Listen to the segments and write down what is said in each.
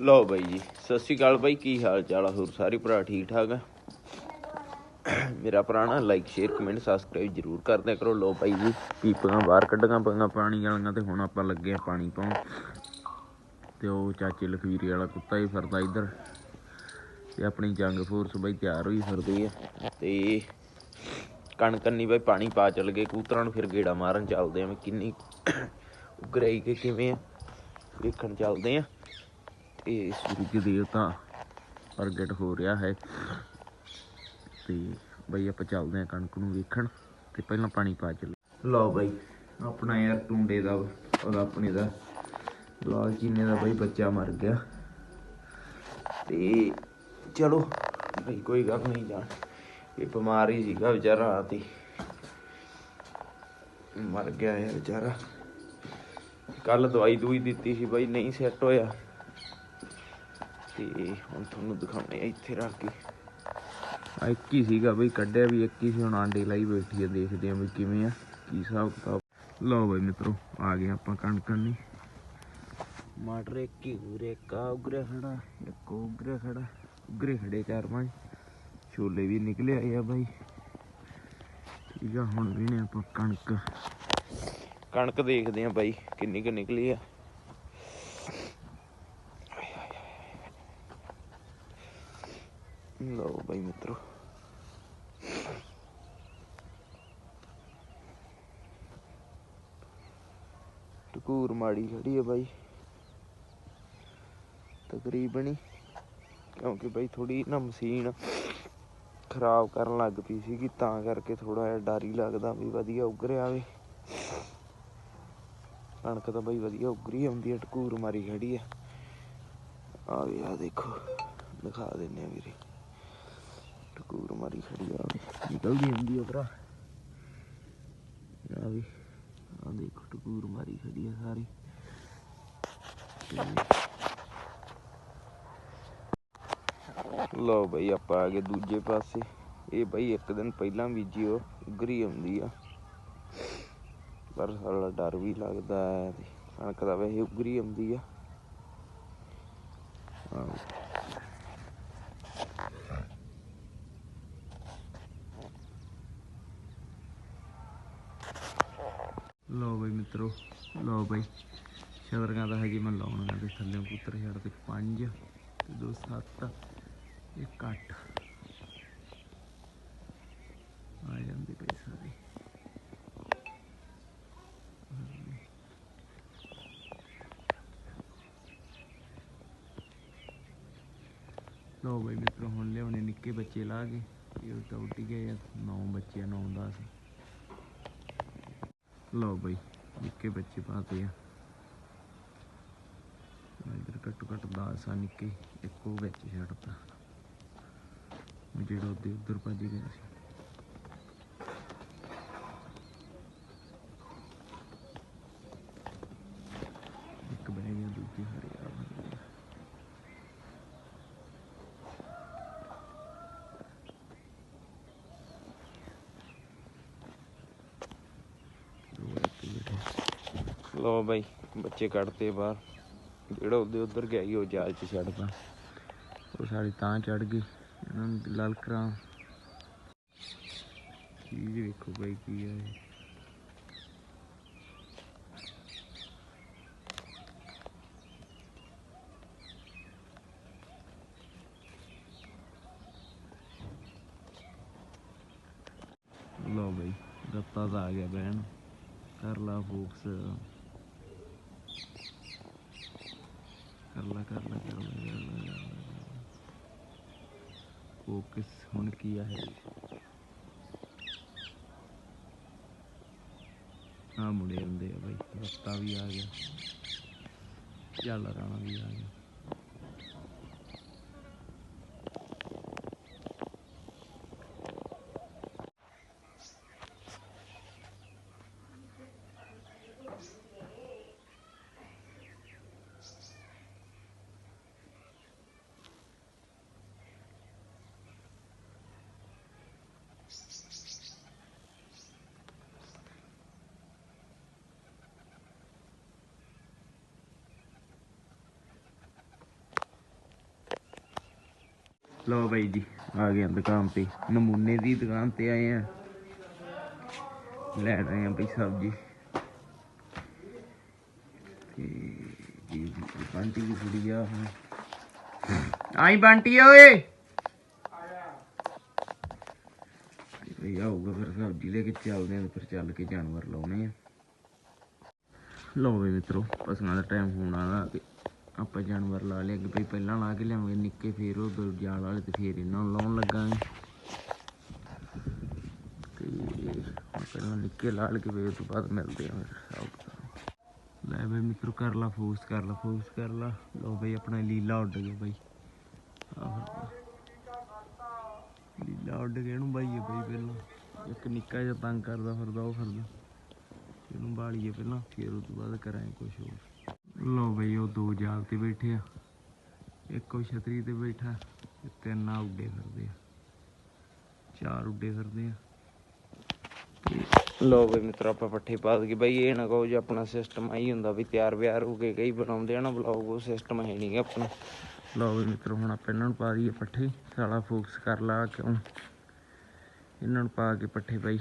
ਲਓ ਬਾਈ ਜੀ, ਸਤਿ ਸ਼੍ਰੀ ਅਕਾਲ ਬਾਈ, ਕੀ ਹਾਲ ਚਾਲ ਆ? ਹੋਰ ਸਾਰੇ ਭਰਾ ਠੀਕ ਠਾਕ ਆ? ਮੇਰਾ ਭਰਾ ਨਾ ਲਾਈਕ ਸ਼ੇਅਰ ਕਮੈਂਟ ਸਬਸਕ੍ਰਾਈਬ ਜਰੂਰ ਕਰਦੇ ਕਰੋ। ਲਓ ਭਾਈ ਜੀ ਪੀਪਾਂ ਬਾਹਰ ਕੱਢਾਂ ਪਈਆਂ ਪਾਣੀ ਵਾਲੀਆਂ ਤੇ ਹੁਣ ਆਪਾਂ ਲੱਗੇ ਆ ਪਾਣੀ ਪਾਉਣ। ਤੇ ਉਹ ਚਾਚੇ ਲਖਵੀਰੀ ਵਾਲਾ ਕੁੱਤਾ ਹੀ ਫਿਰਦਾ ਇੱਧਰ। ਤੇ ਆਪਣੀ ਜੰਗ ਫੋਰਸ ਬਾਈ ਤਿਆਰ ਹੋਈ ਫਿਰਦੀ ਆ। ਤੇ ਕਣਕ ਕੰਨੀ ਬਾਈ ਪਾਣੀ ਪਾ ਚੱਲ ਗਏ ਕੂਤਰਾਂ ਨੂੰ ਫਿਰ ਗੇੜਾ ਮਾਰਨ ਚੱਲਦੇ ਆ। ਵੀ ਕਿੰਨੀ ਉਗਰਾਈ ਕੇ ਕਿਵੇਂ ਆ, ਵੇਖਣ ਚੱਲਦੇ ਆ। ਤੇ ਸੂਰਜ ਦੇਵਤਾ ਪ੍ਰਗਟ ਹੋ ਰਿਹਾ ਹੈ। ਤੇ ਬਈ ਆਪਾਂ ਚੱਲਦੇ ਆ ਕਣਕ ਨੂੰ ਵੇਖਣ ਤੇ ਪਹਿਲਾਂ ਪਾਣੀ ਪਾ ਚੱਲ ਲਓ ਬਈ, ਆਪਣਾ ਯਾਰ ਟੁੰਡੇ ਦਾ ਉਹਦਾ ਆਪਣੇ ਦਾ ਲਾਲ ਚੀਨੇ ਦਾ ਬਈ ਬੱਚਾ ਮਰ ਗਿਆ। ਤੇ ਚਲੋ ਬਈ ਕੋਈ ਗੱਲ ਨਹੀਂ ਜਾਣ। ਇਹ ਬਿਮਾਰ ਹੀ ਸੀਗਾ ਵਿਚਾਰਾ ਤੇ ਮਰ ਗਿਆ ਯਾਰ ਵਿਚਾਰਾ। ਕੱਲ ਦਵਾਈ ਦੂਈ ਦਿੱਤੀ ਸੀ ਬਾਈ, ਨਹੀਂ ਸੈੱਟ ਹੋਇਆ। ਤੇ ਹੁਣ ਤੁਹਾਨੂੰ ਦਿਖਾਉਣੇ ਆ ਇੱਥੇ ਰੱਖ ਕੇ। ਆ ਇੱਕ ਹੀ ਸੀਗਾ ਬਈ ਕੱਢਿਆ ਵੀ ਇੱਕ ਹੀ ਸੀ ਹੁਣ ਆਂਡੇ ਲਾਈ ਬੈਠੀ ਆ ਦੇਖਦੇ ਆ ਵੀ ਕਿਵੇਂ ਆ ਕੀ ਹਿਸਾਬ ਕਿਤਾਬ। ਲਓ ਬਈ ਮਿੱਤਰੋ ਆ ਗਏ ਆਪਾਂ ਕਣਕ ਨਹੀਂ ਮਟਰ ਇੱਕ ਹੀ ਉਰੇ ਕਾ ਉਗਰੇ ਖੜਾ ਇੱਕ ਉਗਰੇ ਖੜਾ ਉਗਰੇ ਖੜੇ ਚਾਰ ਪੰਜ। ਛੋਲੇ ਵੀ ਨਿਕਲੇ ਆਏ ਆ ਬਾਈ। ਠੀਕ ਆ ਹੁਣ ਵੀ ਨੇ ਆਪਾਂ ਕਣਕ। ਕਣਕ ਦੇਖਦੇ ਆ ਬਾਈ ਕਿੰਨੀ ਕੁ ਨਿਕਲੀ ਆ ਲਓ ਬਾਈ ਮਿੱਤਰੋ ਟਕੂਰ ਮਾੜੀ ਖੜੀ ਹੈ ਬਾਈ। ਤਕਰੀਬਨ ਹੀ, ਕਿਉਂਕਿ ਬਾਈ ਥੋੜੀ ਨਾ ਮਸ਼ੀਨ ਖਰਾਬ ਕਰਨ ਲੱਗ ਪਈ ਸੀਗੀ, ਤਾਂ ਕਰਕੇ ਥੋੜਾ ਜਿਹਾ ਡਰ ਹੀ ਲੱਗਦਾ ਵੀ ਵਧੀਆ ਉਗਰਿਆ ਆਵੇ। ਕਣਕ ਤਾਂ ਬਾਈ ਵਧੀਆ ਉਗਰੀ ਆਉਂਦੀ ਹੈ ਟਕੂਰ ਮਾਰੀ ਖੜੀ ਹੈ ਆ ਵੀ ਆ ਦੇਖੋ, ਦਿਖਾ ਦਿੰਨੇ ਆ ਵੀਰੇ। ਟਕੂਰ ਮਾਰੀ ਖੜੀ ਆ। ਨਿਕਲਦੀ ਹੁੰਦੀ ਆ ਭਰਾ। ਆ ਵੀ। ਆ ਦੇਖੋ ਟਕੂਰ ਮਾਰੀ ਖੜੀ ਆ ਸਾਰੀ। ਲਓ ਬਈ, ਆਪਾਂ ਆ ਗਏ ਦੂਜੇ ਪਾਸੇ। ਇਹ ਬਈ ਇੱਕ ਦਿਨ ਪਹਿਲਾਂ ਬੀਜੀ ਉਹ ਉਗਰੀ ਆਉਂਦੀ ਆ। ਪਰ ਸਾਡਾ ਡਰ ਵੀ ਲੱਗਦਾ ਹੈ ਕਣਕ ਦਾ ਵੈਸੇ ਉਗਰੀ ਆਉਂਦੀ ਆ। ਆਹ ਲਓ ਬਈ ਮਿੱਤਰੋ, ਲਓ ਬਾਈ ਸ਼ਵਰਗਾ ਦਾ ਹੈਗੀ ਮੈਂ ਲਾਉਣਾ ਤੇ ਥੱਲੇ ਪੁੱਤਰ ਛੱਡ ਤੇ 5 ਤੇ 2 7 ਇੱਕ 8 ਆ ਜਾਂਦੇ ਪਏ ਸਾਰੇ। ਲਓ ਬਾਈ ਮਿੱਤਰੋ, ਹੁਣ ਲਿਆਉਣੇ ਨਿੱਕੇ ਬੱਚੇ ਲਾ ਕੇ, ਇਹ ਤਾਂ ਉੱਡ ਗਏ ਆ 9 ਬੱਚੇ 9 10 ਲਓ ਬਾਈ। ਨਿੱਕੇ ਬੱਚੇ ਪਾਤੇ ਆ। ਇਧਰ ਘੱਟੋ ਘੱਟ 10 ਆ ਨਿੱਕੇ, ਇੱਕੋ ਵਿੱਚ ਛੱਡਤਾ। ਉਹ ਜਿਹੜਾ ਉਹਦੇ ਉਧਰ ਭੱਜ ਗਿਆ ਸੀ ਇੱਕ ਬਹਿ ਗਿਆ ਦੂਜੀ ਹਰਿਆ ਬਣ ਗਿਆ ਲੋ ਬਾਈ, ਬੱਚੇ ਕੱਢਤੇ ਬਾਹਰ। ਜਿਹੜਾ ਉਹਦੇ ਉਧਰ ਗਿਆ ਸੀ, ਉਹ ਜਾਲ 'ਚ ਛੱਡਦਾ ਉਹ ਸਾਰੀ ਤਾਂ ਚੜ ਗਈ। ਇਹਨਾਂ ਨੂੰ ਲਲਕਰਾਂ ਚੀਜ਼ ਵੇਖੋ ਬਾਈ ਕੀ ਹੈ ਇਹ। ਲਓ ਬਾਈ, ਗੱਤਾ ਤਾਂ ਆ ਗਿਆ ਬਹਿਣ ਕਰ ਲਾ ਫੋਕਸ। ਕਰ ਲਾ ਕਰ ਲਾ ਕਰ ਲਾ ਫੋਕਸ ਹੁਣ ਕੀ ਆ ਹੈ ਆ ਮੁੰਡੇ ਹੁੰਦੇ ਆ ਬਾਈ ਰੱਤਾ ਵੀ ਆ ਗਿਆ। ਚੱਲ ਰਾਣਾ ਵੀ ਆ ਗਿਆ। ਲੋ ਬਾਈ ਜੀ, ਆ ਗਏ ਹਾਂ ਦੁਕਾਨ ਤੇ। ਨਮੂਨੇ ਦੀ ਦੁਕਾਨ ਤੇ ਆਏ ਆ। ਲੈ ਰਹੇ ਆ ਬਈ ਸਬਜੀ ਤੇ ਜੀ ਜੀ ਬੰਟੀ ਦੀ ਕੁੜੀ ਆ ਹੁਣ। ਆਈ ਬੰਟੀ ਓਏ। ਤੇ ਬਈ ਆਊਗਾ ਫਿਰ ਸਬਜੀ ਲੈ ਕੇ ਚੱਲਦੇ ਆ, ਫਿਰ ਚੱਲ ਕੇ ਜਾਨਵਰ ਲਾਉਣੇ ਆ। ਲਓ ਵੀ ਮਿੱਤਰੋ, ਪਸੰਦ ਦਾ ਟਾਈਮ ਹੋਣ ਵਾਲਾ ਤੇ ਆਪਾਂ ਜਾਨਵਰ ਲਾ ਲਿਆ ਕਿ ਭਈ ਪਹਿਲਾਂ ਲਾ ਕੇ ਲਿਆਵਾਂਗੇ, ਨਿੱਕੇ ਫੇਰ ਉਹ ਦੋ ਜਾਲ ਵਾਲੇ ਤੇ ਫੇਰ ਇਹਨਾਂ ਨੂੰ ਲਾਉਣ ਲੱਗਾਂਗੇ। ਤੇ ਪਹਿਲਾਂ ਨਿੱਕੇ ਲਾ ਕੇ ਫੇਰ ਤੋਂ ਬਾਅਦ ਮਿਲਦੇ ਆ ਲੈ ਬਈ ਮਿੱਤਰੋ ਕਰ ਲਾ ਫੋਕਸ, ਕਰ ਲਾ ਫੋਕਸ, ਕਰ ਲਾ। ਲਓ ਬਈ ਆਪਣਾ ਲੀਲਾ ਉੱਡ ਗਿਆ ਬਈ। ਲੀਲਾ ਉੱਡ ਗਿਆ, ਇਹਨੂੰ ਬਾਈਏ ਬਈ ਪਹਿਲਾਂ। ਇੱਕ ਨਿੱਕਾ ਜਿਹਾ ਤੰਗ ਕਰਦਾ ਫਿਰਦਾ, ਉਹ ਫਿਰਦਾ। ਇਹਨੂੰ ਬਾਲੀਏ ਪਹਿਲਾਂ, ਫਿਰ ਉਸ ਤੋਂ ਬਾਅਦ ਕਰਾਂਗੇ ਕੁਝ ਹੋਰ। ਲੋ ਬਈ ਉਹ ਦੋ ਜਾਲ ਤੇ ਬੈਠੇ ਆ। ਇੱਕ ਉਹ ਛਤਰੀ ਤੇ ਬੈਠਾ ਤੇ ਤਿੰਨ ਆ ਉੱਡੇ ਫਿਰਦੇ ਆ। ਚਾਰ ਉੱਡੇ ਫਿਰਦੇ ਆ। ਲੋ ਬਈ ਮਿੱਤਰ, ਆਪਾਂ ਪੱਠੇ ਪਾ ਦਈਏ। ਬਈ ਇਹ ਨਾ ਕਹੋ ਜੇ ਆਪਣਾ ਸਿਸਟਮ ਆਈ ਹੁੰਦਾ ਵੀ ਤਿਆਰ ਵਿਆਰ ਹੋ ਕੇ ਕਈ ਬਣਾਉਂਦੇ ਆ ਨਾ ਵਲੌਗ ਉਹ ਸਿਸਟਮ ਹੈ ਨਹੀਂਗਾ ਆਪਣਾ। ਲੋ ਬਈ ਮਿੱਤਰ, ਹੁਣ ਆਪਾਂ ਇਹਨਾਂ ਨੂੰ ਪਾ ਦਈਏ ਪੱਠੇ। ਸਾਲਾ ਫੋਕਸ ਕਰ ਲਾ ਕਿਉਂ। ਇਹਨਾਂ ਨੂੰ ਪਾ ਕੇ ਪੱਠੇ ਬਾਈ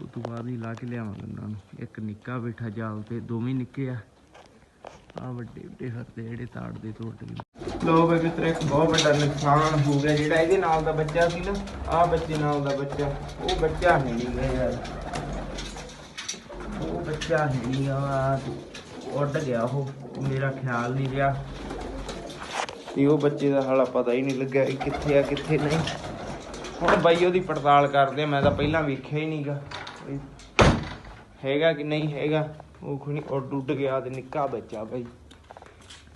ਉਹ ਤੋਂ ਬਾਅਦ ਹੀ ਲਾ ਕੇ ਲਿਆਵਾਂਗੇ ਉਹਨਾਂ ਨੂੰ। ਇੱਕ ਨਿੱਕਾ ਬੈਠਾ ਜਾਲ ਤੇ, ਦੋਵੇਂ ਨਿੱਕੇ ਆ। ਆ ਵੱਡੇ ਵੱਡੇ ਫਿਰਦੇ ਜਿਹੜੇ ਤਾੜ ਦੇ ਤੋੜ ਗਏ ਲੋ ਬਈ ਮਿੱਤਰ, ਇੱਕ ਬਹੁਤ ਵੱਡਾ ਨੁਕਸਾਨ ਹੋ ਗਿਆ। ਜਿਹੜਾ ਇਹਦੇ ਨਾਲ ਦਾ ਬੱਚਾ ਸੀ ਨਾ ਆ ਬੱਚੇ ਨਾਲ ਦਾ ਬੱਚਾ। ਉਹ ਬੱਚਾ ਨਹੀਂ ਗਾ ਯਾਰ। ਉਹ ਬੱਚਾ ਨਹੀਂ ਗਾ। ਉੱਡ ਗਿਆ ਉਹ। ਮੇਰਾ ਖਿਆਲ ਨਹੀਂ ਰਿਹਾ। ਤੇ ਉਹ ਬੱਚੇ ਦਾ ਹਾਲਾ ਪਤਾ ਹੀ ਨਹੀਂ ਲੱਗਿਆ ਕਿ ਕਿੱਥੇ ਆ, ਕਿੱਥੇ ਨਹੀਂ। ਹੁਣ ਬਾਈ ਉਹਦੀ ਪੜਤਾਲ ਕਰਦੇ ਮੈਂ ਤਾਂ ਪਹਿਲਾਂ ਵੇਖਿਆ ਹੀ ਨਹੀਂਗਾ ਹੈਗਾ ਕਿ ਨਹੀਂ ਹੈਗਾ? ਉਹ ਖੁਣੀ ਉੱਡ ਉੱਡ ਗਿਆ ਤੇ ਨਿੱਕਾ ਬੱਚਾ ਬਾਈ।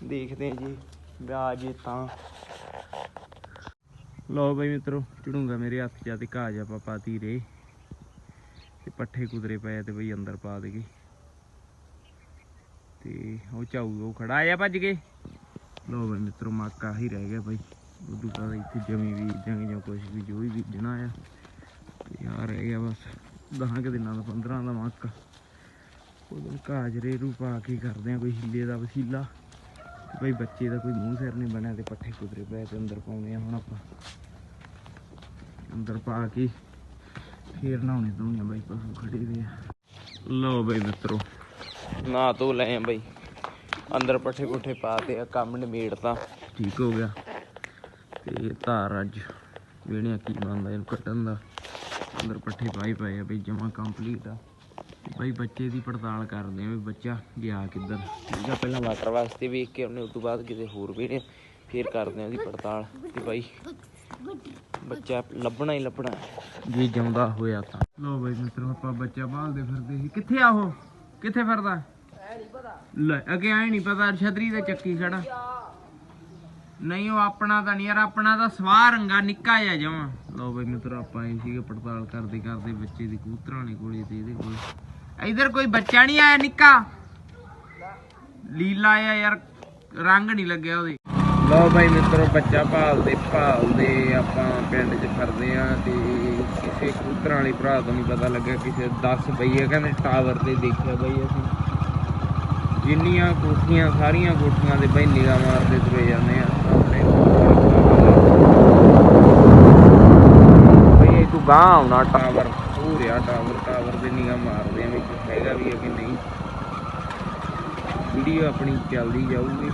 ਦੇਖਦੇ ਜੀ, ਵਿਆਹ ਜੇ ਤਾਂ। ਲਓ ਬਾਈ ਮਿੱਤਰੋ, ਚੜੂੰਗਾ ਮੇਰੇ ਹੱਥ ਜਾ ਤੇ ਘਾਹ ਜਾ ਪਾਪਾ ਧੀਰੇ। ਤੇ ਪੱਠੇ ਕੁਦਰੇ ਪਏ ਤੇ ਬਈ ਅੰਦਰ ਪਾ ਦੇਗੇ। ਤੇ ਉਹ ਚਾਊ ਉਹ ਖੜਾ, ਆ ਭੱਜ ਕੇ। ਲਓ ਬਾਈ ਮਿੱਤਰੋ, ਮਾਕਾ ਹੀ ਰਹਿ ਗਿਆ ਬਈ। ਉਦੋਂ ਬਾਅਦ ਇੱਥੇ ਜਮੀ ਵੀ ਜਾਂਗੇ ਜਾਂ ਕੁਝ ਵੀ ਜੋ ਵੀ ਬੀਜਣਾ ਆ। ਯਾਰ ਰਹਿ ਗਿਆ ਬਸ। ਦਸਾਂ ਕੁ ਦਿਨਾਂ ਦਾ 15 ਦਾ ਮੱਕ। ਉਹਦੇ ਕਾਜਰੇ ਰੂ ਪਾ ਕੇ ਕਰਦੇ ਆ ਕੋਈ ਹਿੱਲੇ ਦਾ ਵਸੀਲਾ। ਬਈ ਬੱਚੇ ਦਾ ਕੋਈ ਮੂੰਹ ਸਿਰ ਨਹੀਂ ਬਣਿਆ ਤੇ ਪੱਠੇ ਕੁਦਰੇ ਪਏ ਤੇ ਅੰਦਰ ਪਾਉਣੇ ਆ ਹੁਣ ਆਪਾਂ। ਅੰਦਰ ਪਾ ਕੇ ਫੇਰ ਨਹਾਉਣੇ ਧੋਣੇ ਬਾਈ ਪਸ਼ੂ ਖੜੇ ਦੇ ਲਓ ਬਈ ਮਿੱਤਰੋ ਨਾ ਤੋ ਲੈ ਆ ਬਈ। ਅੰਦਰ ਪੱਠੇ ਪੁੱਠੇ ਪਾ ਤੇ ਆ ਕੰਮ ਨਿਬੇੜਤਾ। ਠੀਕ ਹੋ ਗਿਆ। ਤੇ ਧਾਰ ਅੱਜ ਵੇਣਿਆ ਕੀ ਬਣਦਾ ਇਹਨੂੰ ਕੱਟਣ ਦਾ। ਅੰਦਰ ਪੱਠੇ ਪਾਈ ਪਏ ਆ ਬਈ ਜਮਾ ਕੰਪਲੀਟ ਆ। ਬਈ ਬੱਚੇ ਦੀ ਪੜਤਾਲ ਕਰਦੇ ਆ ਵੀ ਬੱਚਾ ਗਿਆ ਕਿੱਧਰ। ਠੀਕ ਆ ਪਹਿਲਾਂ ਵਾਟਰ ਵਾਸਤੇ ਵੇਖ ਕੇ ਉਹਨੇ ਉਸ ਤੋਂ ਬਾਅਦ ਕਿਤੇ ਹੋਰ ਵੇਣੇ ਫੇਰ ਕਰਦੇ ਆ ਉਹਦੀ ਪੜਤਾਲ ਤੇ ਬਾਈ ਬੱਚਾ ਲੱਭਣਾ ਹੀ ਲੱਭਣਾ। ਜੇ ਜਿਉਂਦਾ ਹੋਇਆ ਤਾਂ। ਲੋ ਬਈ ਮਿੱਤਰੋ ਆਪਾਂ ਬੱਚਾ ਭਾਲਦੇ ਫਿਰਦੇ ਸੀ। ਕਿੱਥੇ ਆ ਉਹ? ਕਿੱਥੇ ਫਿਰਦਾ? ਲੈ ਅੱਗੇ ਆਏ ਨਹੀਂ ਪਤਾ ਛਤਰੀ ਤੇ ਚੱਕੀ ਖੜਾ। ਨਹੀਂ, ਉਹ ਆਪਣਾ ਤਾਂ ਨਹੀਂ ਯਾਰ, ਆਪਣਾ ਤਾਂ ਸਵਾਹ ਰੰਗਾ ਨਿੱਕਾ ਜਿਹਾ ਜਮਾ। ਲਓ ਬਈ ਮਿੱਤਰ, ਆਪਾਂ ਆਏ ਸੀਗੇ ਪੜਤਾਲ ਕਰਦੇ ਕਰਦੇ ਬੱਚੇ ਦੀ ਕਬੂਤਰਾਂ ਨੇ ਕੋਲੇ ਤੇ ਇਹਦੇ ਕੋਲ। ਇਧਰ ਕੋਈ ਬੱਚਾ ਨਹੀਂ ਆਇਆ ਨਿੱਕਾ? ਲੀਲਾ ਆ ਯਾਰ, ਰੰਗ ਨਹੀਂ ਲੱਗਿਆ ਉਹਦੇ। ਲਓ ਬਾਈ ਮਿੱਤਰੋ, ਬੱਚਾ ਭਾਲਦੇ ਭਾਲਦੇ ਆਪਾਂ ਪਿੰਡ 'ਚ ਫਿਰਦੇ ਆ ਤੇ ਕਿਸੇ ਕਬੂਤਰਾਂ ਵਾਲੇ ਭਰਾ ਤੋਂ ਨਹੀਂ ਪਤਾ ਲੱਗਿਆ, ਕਿਸੇ 10 ਬਈਏ ਕਹਿੰਦੇ ਟਾਵਰ ਤੇ ਦੇਖਿਆ ਬਈ ਅਸੀਂ। ਜਿੰਨੀਆਂ ਕੋਠੀਆਂ, ਸਾਰੀਆਂ ਕੋਠੀਆਂ ਦੇ ਬਈ ਨਿਗਾਹ ਮਾਰਦੇ ਤੁਰੇ ਜਾਂਦੇ ਆ ਸਾਹਮਣੇ ਬਈ ਇਹ ਤੂੰ ਗਾਂ ਆਉਣਾ ਟਾਵਰ। ਹੋ ਰਿਹਾ ਟਾਵਰ ਟਾਵਰ ਦੇ ਨਿਗਾਹ ਮਾਰਦੇ ਆ ਵੀ ਹੈਗਾ ਵੀ ਹੈ ਕਿ ਨਹੀਂ। ਵੀਡੀਓ ਆਪਣੀ ਚੱਲਦੀ ਜਾਊਗੀ।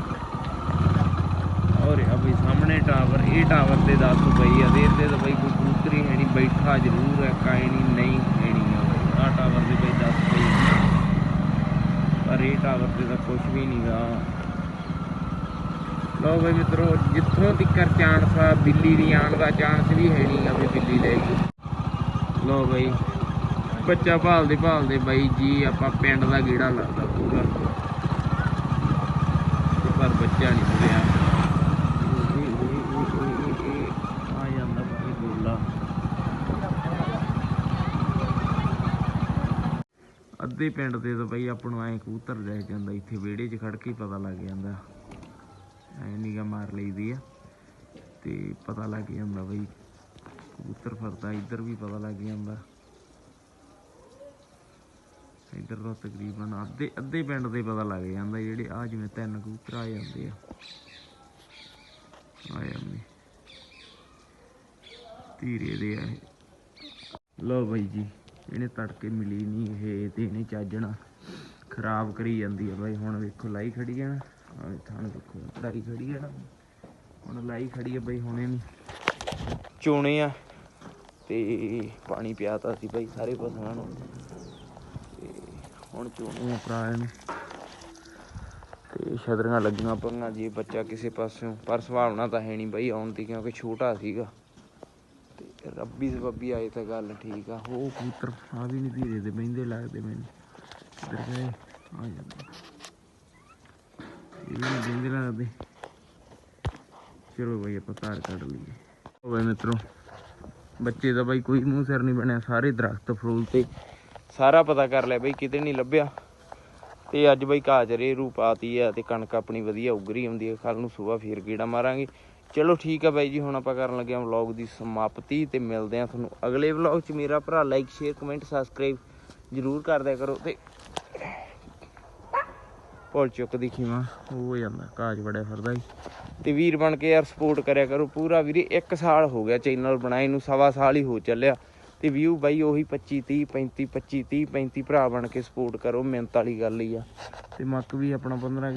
ਔਰ ਆ ਸਾਹਮਣੇ ਟਾਵਰ, ਇਹ ਟਾਵਰ ਤੇ 10 ਬਈ ਆ ਦੇ ਤੇ ਤਾਂ ਬਈ ਕੋਈ ਕਬੂਤਰੀ ਹੈ ਨਹੀਂ, ਬੈਠਾ ਜ਼ਰੂਰ ਹੈ ਕਾਇ ਨਹੀਂ ਨਹੀਂ ਹੈ ਆ ਬਈ। ਆ ਟਾਵਰ ਦੇ ਬਈ 10 ਬਈ ਪਰ ਇਹ ਟਾਵਰ ਤੇ ਤਾਂ ਕੁਝ ਵੀ ਨਹੀਂਗਾ ਲਓ ਬਈ ਮਿੱਤਰੋ, ਜਿੱਥੋਂ ਤੱਕ ਚਾਂਸ ਆ, ਬਿੱਲੀ ਦੀ ਆਉਣ ਦਾ ਚਾਂਸ ਵੀ ਹੈ ਨਹੀਂਗਾ ਵੀ ਬਿੱਲੀ ਲੈ ਗਈ ਲਓ ਬਈ, ਬੱਚਾ ਭਾਲਦੇ ਭਾਲਦੇ ਬਾਈ ਜੀ, ਆਪਾਂ ਪਿੰਡ ਦਾ ਗੇੜਾ ਲੱਗਦਾ ਪੂਰਾ। ਪਰ ਬੱਚਾ ਨਹੀਂ ਮਿਲਿਆ ਆ ਜਾਂਦਾ ਬਾਈ ਗੋਲਾ। ਅੱਧੇ ਪਿੰਡ ਦੇ ਤਾਂ ਬਾਈ ਆਪਾਂ ਨੂੰ ਐ ਕਬੂਤਰ ਰਹਿ ਜਾਂਦਾ ਇੱਥੇ ਵਿਹੜੇ 'ਚ ਖੜ ਕੇ ਪਤਾ ਲੱਗ ਜਾਂਦਾ। ਐ ਨਿਗਾ ਮਾਰ ਲਈਦੀ ਆ, ਤੇ ਪਤਾ ਲੱਗ ਜਾਂਦਾ ਬਾਈ ਕਬੂਤਰ ਫਿਰਦਾ, ਇੱਧਰ ਵੀ ਪਤਾ ਲੱਗ ਜਾਂਦਾ। ਇੱਧਰ ਦਾ ਤਕਰੀਬਨ ਅੱਧੇ ਅੱਧੇ ਪਿੰਡ ਦੇ ਪਤਾ ਲੱਗ ਜਾਂਦਾ ਜਿਹੜੇ ਆ ਜਿਵੇਂ ਤਿੰਨ ਕਬੂਤਰ ਆ ਜਾਂਦੇ ਆ। ਆ ਜਾਂਦੇ ਧੀਰੇ ਦੇ ਆ ਇਹ। ਲੋ ਬਾਈ ਜੀ, ਇਹਨੇ ਤੜਕੇ ਮਿਲੀ ਨਹੀਂ ਇਹ ਤੇ ਇਹਨੇ ਚਾਜਣਾ ਖਰਾਬ ਕਰੀ ਜਾਂਦੀ ਆ ਬਾਈ। ਹੁਣ ਵੇਖੋ, ਲਾਈ ਖੜੀ ਆ ਨਾ। ਆਹ ਵੇਖੋ ਲਾਈ ਖੜੀ ਆ ਹੁਣ ਲਾਈ ਖੜੀ ਆ ਬਾਈ, ਹੁਣ ਇਹਨੂੰ ਚੋਣੇ ਆ। ਤੇ ਪਾਣੀ ਪਿਆਤਾ ਸੀ ਬਾਈ ਸਾਰੇ ਪਸ਼ੂਆਂ ਨੂੰ। ਤੇ ਹੁਣ ਚੋਣੇ ਆ ਭਰਾ ਤੇ ਛਤਰੀਆਂ ਲੱਗੀਆਂ ਪਈਆਂ ਜੀ ਬੱਚਾ ਕਿਸੇ ਪਾਸਿਓਂ। ਪਰ ਸੰਭਾਵਨਾ ਤਾਂ ਹੈ ਨਹੀਂ ਬਾਈ ਆਉਣ ਦੀ ਕਿਉਂਕਿ ਛੋਟਾ ਸੀਗਾ। ਤੇ ਰੱਬੀ ਸਬੱਬੀ ਆਏ ਤਾਂ ਗੱਲ ਠੀਕ ਆ। ਉਹ ਕਬੂਤਰ ਆ ਵੀ ਨਹੀਂ ਧੀਰੇ ਦੇ ਬਹਿੰਦੇ ਲੱਗਦੇ ਮੈਨੂੰ। ਕਿੱਧਰ ਗਏ, ਆ ਜਾਂਦੇ। ਇਹ ਨਹੀਂ ਬਹਿੰਦੇ ਲੱਗਦੇ। ਚਲੋ ਬਾਈ ਆਪਾਂ ਘਰ ਕੱਢ ਲਈਏ। ਓਏ ਮਿੱਤਰੋ। ਬੱਚੇ ਦਾ ਬਾਈ ਕੋਈ ਮੂੰਹ ਸਿਰ ਨਹੀਂ ਬਣਿਆ, ਸਾਰੇ ਦਰਖਤ ਫਰੂਲ ਤੇ ਸਾਰਾ ਪਤਾ ਕਰ ਲਿਆ ਬਈ ਕਿਤੇ ਨਹੀਂ ਲੱਭਿਆ। ਤੇ ਅੱਜ ਬਈ ਕਾਜਰੇ ਰੂ ਪਾਤੀ ਆ ਤੇ ਕਣਕ ਆਪਣੀ ਵਧੀਆ ਉਗਰੀ ਹੁੰਦੀ ਹੈ ਕੱਲ ਨੂੰ ਸਵੇਰ ਫੇਰ ਗੇੜਾ ਮਾਰਾਂਗੇ। ਚਲੋ ਠੀਕ ਆ ਬਾਈ ਜੀ, ਹੁਣ ਆਪਾਂ ਕਰਨ ਲੱਗੇ ਆ ਵਲੌਗ ਦੀ ਸਮਾਪਤੀ ਤੇ ਮਿਲਦੇ ਆ ਤੁਹਾਨੂੰ ਅਗਲੇ ਵਲੌਗ 'ਚ। ਮੇਰਾ ਭਰਾ ਲਾਈਕ ਸ਼ੇਅਰ ਕਮੈਂਟ ਸਬਸਕ੍ਰਾਈਬ ਜਰੂਰ ਕਰ ਦਿਆ ਕਰੋ ਤੇ ਭੁੱਲ ਚੁੱਕ ਦੀ ਖੀਵਾ ਉਹ ਹੋ ਜਾਂਦਾ ਕਾਜ ਬੜਿਆ ਫਿਰਦਾ ਜੀ ਤੇ ਵੀਰ ਬਣ ਕੇ ਯਾਰ ਸਪੋਰਟ ਕਰਿਆ ਕਰੋ ਪੂਰਾ। ਵੀਰੇ 1 ਸਾਲ ਹੋ ਗਿਆ ਚੈਨਲ ਬਣਾਏ ਨੂੰ ਸਵਾ ਸਾਲ ਹੀ ਹੋ ਚੱਲਿਆ। ਤੇ ਵਿਊ ਬਾਈ ਉਹੀ 25 30 35 25 30 35 ਭਰਾ ਬਣ ਕੇ ਸਪੋਰਟ ਕਰੋ ਮਿਹਨਤ ਵਾਲੀ ਗੱਲ ਹੀ ਆ। ਤੇ ਮੱਕ ਵੀ ਆਪਣਾ 15